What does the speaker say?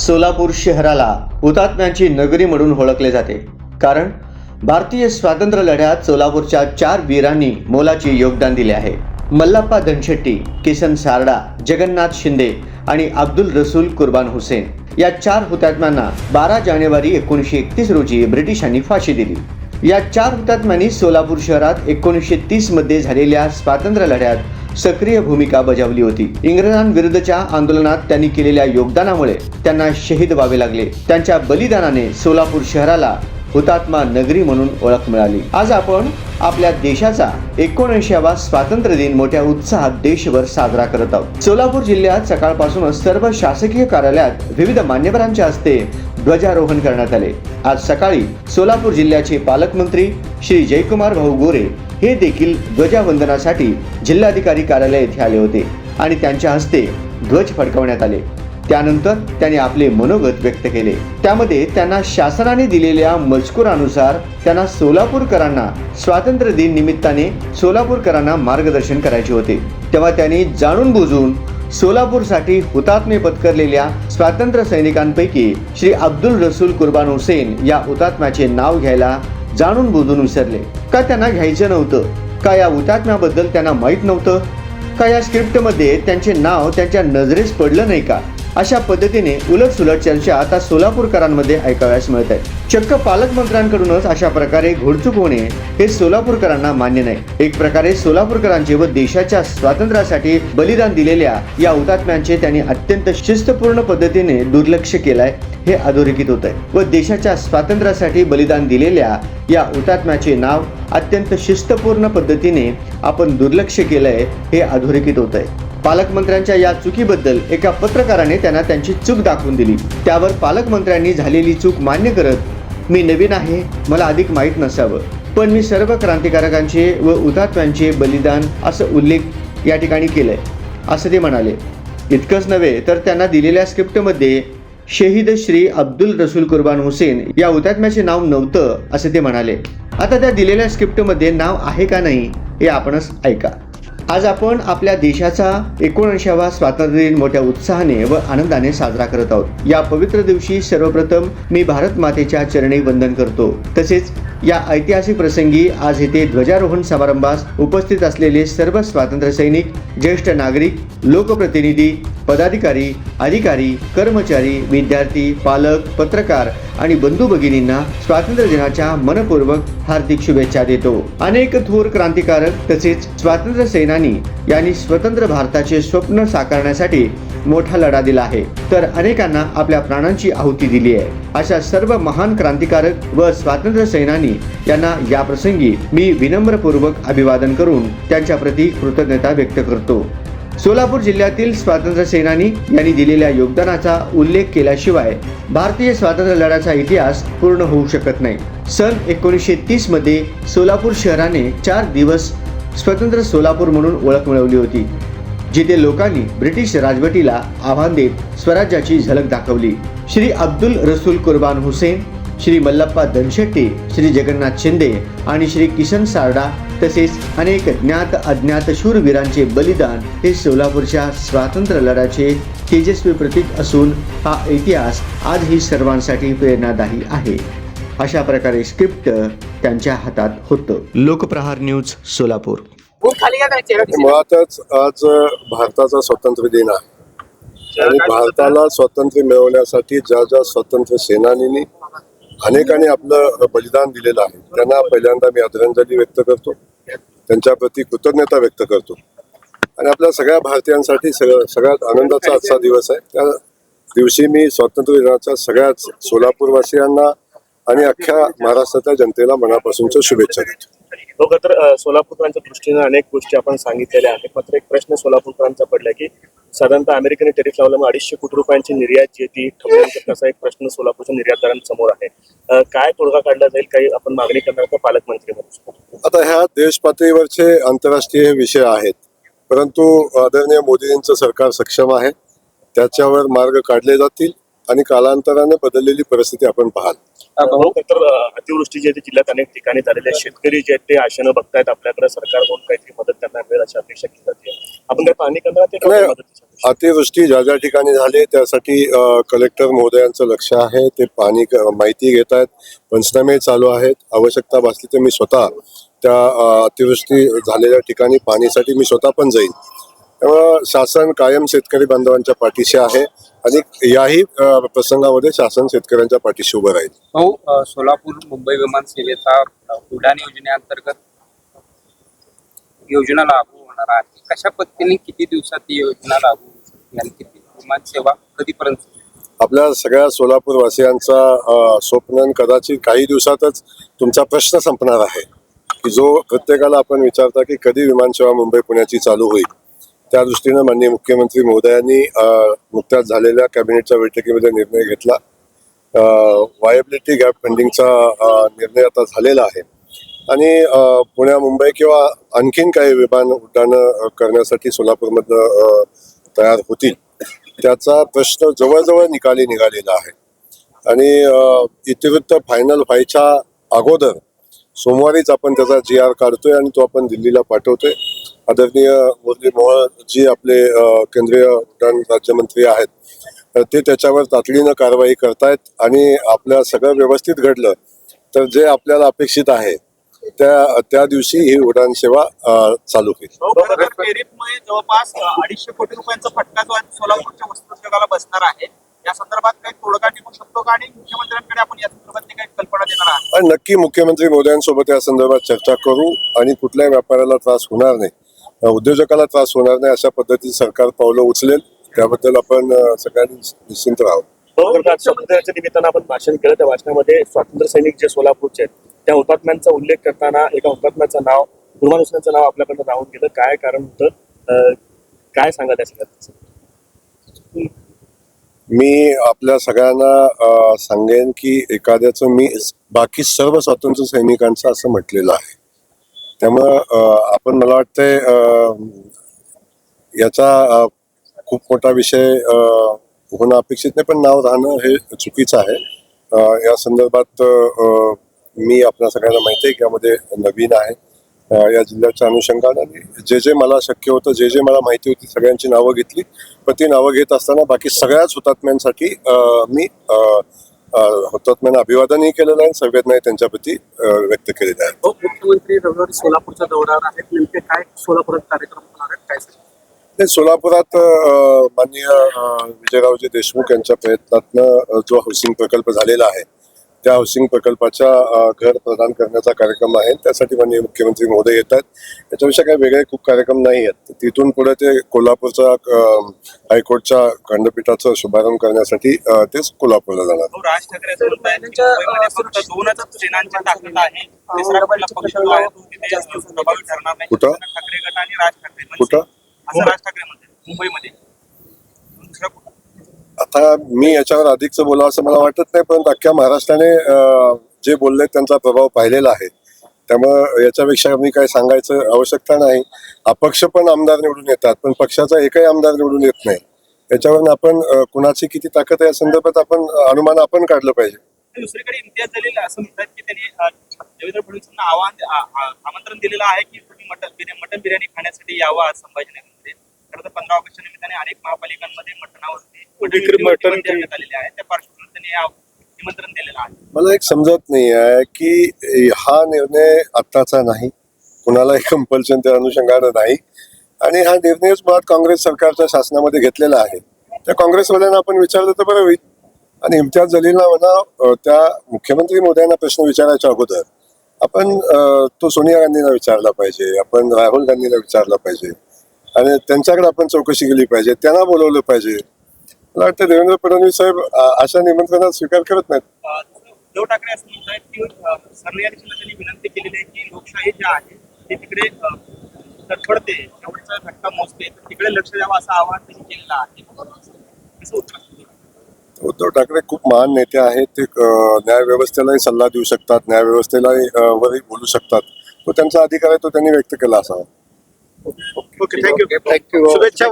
सोलापूर शहराला हुतात्म्यांची नगरी म्हणून ओळखले जाते. कारण भारतीय स्वातंत्र्य लढ्यात सोलापूरच्या चार वीरांनी मोलाचे योगदान दिले आहे. मल्लाप्पा धनशेट्टी किसन सारडा जगन्नाथ शिंदे आणि अब्दुल रसूल कुर्बान हुसेन या चार हुतात्म्यांना बारा जानेवारी एकोणीसशे एकतीस रोजी ब्रिटिशांनी फाशी दिली. या चार हुतात्म्यांनी सोलापूर शहरात एकोणीसशे तीसमध्ये झालेल्या स्वातंत्र्य लढ्यात सक्रिय भूमिका बजावली होती. इंग्रजांविरुद्धच्या आंदोलनात त्यांनी केलेल्या योगदानामुळे त्यांना शहीद व्हावे लागले. त्यांच्या बलिदानाने सोलापूर शहराला हुतात्मा नगरी म्हणून ओळख मिळाली. आज आपण आपल्या देशाचा एकोणऐंशीवा स्वातंत्र्य दिन मोठ्या उत्साहात देशभर साजरा करत आहोत. सोलापूर जिल्ह्यात सकाळपासूनच सर्व शासकीय कार्यालयात विविध मान्यवरांच्या हस्ते ध्वजारोहण करण्यात आले. आज सकाळी सोलापूर जिल्ह्याचे पालकमंत्री श्री जयकुमार भाऊ गोरे हे देखील ध्वजावंदनासाठी जिल्हाधिकारी कार्यालय येथे आले होते आणि त्यांच्या हस्ते ध्वज फडकवण्यात आले. त्यानंतर त्यांनी आपले मनोगत व्यक्त केले. त्यामध्ये त्यांना शासनाने दिलेल्या मजकुरानुसार त्यांना सोलापूरकरांना स्वातंत्र्य दिन निमित्ताने सोलापूरकरांना मार्गदर्शन करायचे होते. तेव्हा त्यांनी जाणून बुजून सोलापूरसाठी हुतात्मे पत्करलेल्या स्वातंत्र्य सैनिकांपैकी श्री अब्दुल रसूल कुर्बान हुसेन या हुतात्म्याचे नाव घ्यायला जाणून बुजून विसरले. का त्यांना घ्यायचं नव्हतं? का या हुतात्म्याबद्दल त्यांना माहीत नव्हतं? का या स्क्रिप्टमध्ये त्यांचे नाव त्यांच्या नजरेस पडलं नाही का? अशा पद्धतीने उलटसुलट चर्चा आता सोलापूरकरांमध्ये ऐकाव्यास मिळत आहे. चक्क पालकमंत्र्यांकडूनच अशा प्रकारे घोडचूक होणे हे सोलापूरकरांना मान्य नाही. एक प्रकारे सोलापूरकरांचे व देशाच्या स्वातंत्र्यासाठी बलिदान दिलेल्या या हुतात्म्यांचे त्यांनी अत्यंत शिस्तपूर्ण पद्धतीने दुर्लक्ष केलंय. हे अधोरेखित होत आहे. व देशाच्या स्वातंत्र्यासाठी बलिदान दिलेल्या या हुतात्म्याचे नाव अत्यंत शिस्तपूर्ण पद्धतीने आपण दुर्लक्ष केलंय हे अधोरेखित होत आहे. पालकमंत्र्यांच्या या चुकीबद्दल एका पत्रकाराने त्यांना त्यांची चूक दाखवून दिली. त्यावर पालकमंत्र्यांनी झालेली चूक मान्य करत मी नवीन आहे मला अधिक माहीत नसावं. पण मी सर्व क्रांतिकारकांचे व हुतात्म्यांचे बलिदान असं उल्लेख या ठिकाणी केलंय. असं ते म्हणाले. इतकंच नव्हे तर त्यांना दिलेल्या स्क्रिप्टमध्ये शहीद श्री अब्दुल रसूल कुर्बान हुसेन या हुतात्म्याचे नाव नव्हतं असे ते म्हणाले. आता त्या दिलेल्या स्क्रिप्टमध्ये नाव आहे का नाही हे आपणच ऐका. आज आपण आपल्या देशाचा एकोणऐंशावा स्वातंत्र्य दिन मोठ्या उत्साहाने व आनंदाने साजरा करत आहोत. या पवित्र दिवशी सर्वप्रथम मी भारत मातेच्या चरणी वंदन करतो. तसेच या ऐतिहासिक प्रसंगी आज येथे ध्वजारोहण समारंभास उपस्थित असलेले सर्व स्वातंत्र्य सैनिक ज्येष्ठ नागरिक लोकप्रतिनिधी पदाधिकारी अधिकारी कर्मचारी विद्यार्थी पालक पत्रकार आणि बंधू भगिनींना स्वातंत्र्य दिनाच्या मनपूर्वक हार्दिक शुभेच्छा देतो. अनेक थोर क्रांतिकारक तसेच स्वातंत्र्य सेनानी यांनी स्वतंत्र भारताचे स्वप्न साकारण्यासाठी मोठा लढा दिला आहे. तर अनेकांना आपल्या प्राणांची आहुती दिली आहे. अशा सर्व महान क्रांतिकारक व स्वातंत्र्य सेनानी यांना या प्रसंगी मी विनम्रपूर्वक अभिवादन करून त्यांच्या प्रती कृतज्ञता व्यक्त करतो. सोलापूर जिल्ह्यातील स्वातंत्र्य सेनानी यांनी दिलेल्या योगदानाचा उल्लेख केल्याशिवाय भारतीय स्वातंत्र्य लढ्याचा इतिहास पूर्ण होऊ शकत नाही. सन एकोणीसशे तीसमध्ये सोलापूर शहराने चार दिवस स्वतंत्र सोलापूर म्हणून ओळख मिळवली होती. जिथे लोकांनी ब्रिटिश राजवटीला आव्हान देत स्वराज्याची झलक दाखवली. श्री अब्दुल रसूल कुर्बान हुसेन श्री मल्लप्पा धनशेट्टी श्री जगन्नाथ शिंदे आणि श्री किशन सारडा तसेच अनेक ज्ञात अज्ञात शूरवीरांचे बलिदान हे सोलापूरच्या स्वातंत्र्य लढ्याचे तेजस्वी प्रतीक असून हा इतिहास आजही सर्वांसाठी प्रेरणादायी आहे. अशा प्रकारे स्क्रिप्ट त्यांच्या हातात होतं. लोकप्रहार न्यूज सोलापूर. मुळातच आज भारताचा स्वातंत्र्य दिन आहे. आणि भारताला स्वातंत्र्य मिळवण्यासाठी ज्या ज्या स्वातंत्र्य सेनानींनी अनेकांनी आपलं बलिदान दिलेलं आहे त्यांना पहिल्यांदा मी आदरांजली व्यक्त करतो. त्यांच्या प्रती कृतज्ञता व्यक्त करतो. आणि आपल्या सगळ्या भारतीयांसाठी सगळं सगळ्यात आनंदाचा आजचा दिवस आहे. त्या दिवशी मी स्वातंत्र्य दिनाच्या सगळ्याच सोलापूरवासियांना आणि अख्ख्या महाराष्ट्राच्या जनतेला मनापासूनच्या शुभेच्छा देतो. हो तर सोलापूरकरांच्या दृष्टीने अनेक गोष्टी आपण सांगितलेल्या आहेत. मात्र एक प्रश्न सोलापूरकरांचा पडला की साधारणतः अमेरिकेने टेरिफ लावल्यामुळे अडीचशे कोटी रुपयांची निर्यात जी ती ठप्प कसा एक प्रश्न सोलापूरच्या निर्यातदारांसमोर आहे? काय तोडगा काढला जाईल? काही आपण मागणी करणार का पालकमंत्री म्हणून आता ह्या देश पातळीवरचे आंतरराष्ट्रीय विषय आहेत. परंतु आदरणीय मोदींचं सरकार सक्षम आहे. त्याच्यावर मार्ग काढले जातील आणि कालांतराने बदललेली परिस्थिती आपण पाहाल. तर अ, अतिवृष्टी जी आहे जिल्ह्यात अनेक ठिकाणी झालेली आहे. शेतकरी जे आहेत ते आशेनं बघतायत आपल्याकडे सरकारकडून काहीतरी मदत त्यांना मिळेल अशी अपेक्षा केली जाते. आपण काही पाहणी करणार? अतिवृष्टी ज्या ज्या ठिकाणी झाली त्यासाठी कलेक्टर महोदयांचं लक्ष आहे. ते पाणी माहिती घेत आहेत. पंचनामे चालू आहेत. आवश्यकता भासली तर मी स्वतः त्या अतिवृष्टी झालेल्या ठिकाणी पाणीसाठी मी स्वतः पण जाईन. त्यामुळं शासन कायम शेतकरी बांधवांच्या पाठीशी आहे आणि याही प्रसंगामध्ये शासन शेतकऱ्यांच्या पाठीशी उभं राहील. भाऊ सोलापूर मुंबई विमान सेवेचा अ, उडान योजनेअंतर्गत योजना लागू होणार आहे. कशा पद्धतीने किती दिवसात ही योजना लागू आणि किती विमान सेवा कधीपर्यंत आपल्या सगळ्या सोलापूर वासियांचा स्वप्न कदाचित काही दिवसातच तुमचा प्रश्न संपणार आहे. की जो प्रत्येकाला आपण विचारता की कधी विमानसेवा मुंबई पुण्याची चालू होईल. त्या दृष्टीनं माननीय मुख्यमंत्री महोदयांनी नुकत्याच झालेल्या कॅबिनेटच्या बैठकीमध्ये निर्णय घेतला. वायबिलिटी गॅप फंडिंगचा निर्णय आता झालेला आहे. आणि पुण्या मुंबई किंवा आणखीन काही विमान उड्डाणं करण्यासाठी सोलापूरमधनं तयार होतील त्याचा प्रश्न जवळजवळ निकाली निघालेला आहे. आणि इतिवृत्त फायनल व्हायच्या अगोदर सोमवारीच आपण त्याचा जी आर काढतोय आणि तो आपण दिल्लीला पाठवतोय. आदरणीय मुरली मोहोळ जी आपले केंद्रीय उड्डाण राज्यमंत्री आहेत ते त्याच्यावर तातडीनं कारवाई करतायत आणि आपल्या सगळं व्यवस्थित घडलं तर जे आपल्याला अपेक्षित आहे त्या त्या दिवशी ही उड्डाण सेवा चालू होईल. टेरिफमुळे जवळपास अडीचशे कोटी रुपयांचा फटका जो आहे सोलापूरच्या बसणार आहे या संदर्भात काही तोडगा निघू शकतो का? आणि मुख्यमंत्र्यांकडे आपण या संदर्भात काही कल्पना देणार आहात? नक्की मुख्यमंत्री मोदयांसोबत या संदर्भात चर्चा करू आणि कुठल्याही व्यापाऱ्याला त्रास होणार नाही. उद्योजकाला त्रास होणार नाही अशा पद्धतीने सरकार पावलं उचलेल. त्याबद्दल आपण सगळ्यांनी निश्चिंत राहावं. आज स्वातंत्र्याच्या निमित्तानं आपण भाषण केलं. त्या भाषणामध्ये स्वातंत्र्य सैनिक जे सोलापूरचे आहेत त्या हुतात्म्यांचा उल्लेख करताना एका हुतात्म्याचं नाव गुरुमान हुसेनचं नाव आपल्याकडनं राहून गेलं काय कारण होतं? काय सांगा त्या सगळ्यात? मी आपल्या सगळ्यांना सांगेन की एखाद्याचं मी बाकी सर्व स्वातंत्र्य सैनिकांचं असं म्हटलेलं आहे. त्यामुळं आपण मला वाटतंय याचा खूप मोठा विषय होणं अपेक्षित नाही पण नाव राहणं हे चुकीचं आहे. या संदर्भात मी आपल्या सगळ्यांना माहिती आहे की यामध्ये नवीन आहे. या जिल्ह्याच्या अनुषंगाने आणि जे जे मला शक्य होतं जे जे मला माहिती होती सगळ्यांची नावं घेतली. पण ती नावं घेत असताना बाकी सगळ्याच हुतात्म्यांसाठी मी हुतात्म्यांना अभिवादनही केलेलं आहे संवेदनाही त्यांच्याप्रती व्यक्त केलेलं आहे हो, मुख्यमंत्री रविवारी सोलापूरच्या दौऱ्यावर आहेत नेमके काय सोलापुरात कार्यक्रम होणार आहेत काय ते सोलापुरात माननीय अ, विजयरावजी देशमुख यांच्या प्रयत्नातनं जो हाऊसिंग प्रकल्प झालेला आहे त्या हाऊसिंग प्रकल्पाच्या घर प्रदान करण्याचा कार्यक्रम आहे. त्यासाठी माननीय मुख्यमंत्री महोदय येत आहेत त्याच्याविषयी काही वेगळे खूप कार्यक्रम नाही आहेत. तिथून पुढे ते कोल्हापूरच्या अ, हायकोर्टच्या खंडपीठाचा शुभारंभ करण्यासाठी तेच कोल्हापूरला जाणार. राज ठाकरे कुठं? ठाकरे गट आणि राज ठाकरे. मनसे. कुठं? मुंबईमध्ये? आता मी याच्यावर अधिकचं बोलावं असं मला वाटत नाही परंतु अख्ख्या महाराष्ट्राने जे बोलले त्यांचा प्रभाव पाहिलेला आहे. त्यामुळं याच्यापेक्षा मी काय सांगायचं आवश्यकता नाही. अपक्ष पण आमदार निवडून येतात पण पक्षाचा एकही आमदार निवडून येत नाही. याच्यावरून आपण कुणाची किती ताकद आहे या संदर्भात आपण अनुमान आपण काढलं पाहिजे. दुसरीकडे इम्तियाज जलील असं म्हणतात की त्यांनी देवेंद्र फडणवीसांना आवाहन आमंत्रण दिलेलं आहे की तुम्ही मटन बिर्याणी मटन बिर्याणी खाण्यासाठी यावा संभाजीनगर खरं तर पंधरा ऑगस्टच्या निमित्ताने अनेक महापालिकांमध्ये मटणावरती विक्री- मटण आणण्यात आलेली आहे. त्या पार्श्वभूमीवर त्यांनी या निमंत्रण दिलेलं आहे. मला एक समजत नाही आहे की हा निर्णय आत्ताचा नाही. कुणालाही कंपल्शन त्या अनुषंगानं नाही. आणि हा निर्णयच मुळात काँग्रेस सरकारच्या शासनामध्ये घेतलेला आहे. त्या काँग्रेसवाल्यांना आपण विचारलं तर बरं होईल. आणि इम्तियाज जलीलला म्हणा त्या मुख्यमंत्री मोदयांना प्रश्न विचारायच्या अगोदर आपण तो सोनिया गांधींना विचारला पाहिजे. आपण राहुल गांधींना विचारला पाहिजे. आणि त्यांच्याकडे आपण चौकशी केली पाहिजे त्यांना बोलवलं पाहिजे. मला वाटतं देवेंद्र फडणवीस साहेब अशा निमंत्रणात स्वीकार करत नाहीत. उद्धव ठाकरे असं म्हणतात की सरन्यायाधीशांना त्यांनी विनंती केलेली आहे की लोकशाही जी आहे ती तिकडे तडफडते घटका मोजते तिकडे लक्ष द्यावं असं आवाहन त्यांनी केलेलं आहे. उत्तर? उद्धव ठाकरे खूप महान नेते आहेत ते न्यायव्यवस्थेलाही सल्ला देऊ शकतात न्यायव्यवस्थेलाही वरही बोलू शकतात. तो त्यांचा अधिकार आहे तो त्यांनी व्यक्त केला असावा. Okay thank you శుభేచ్ఛ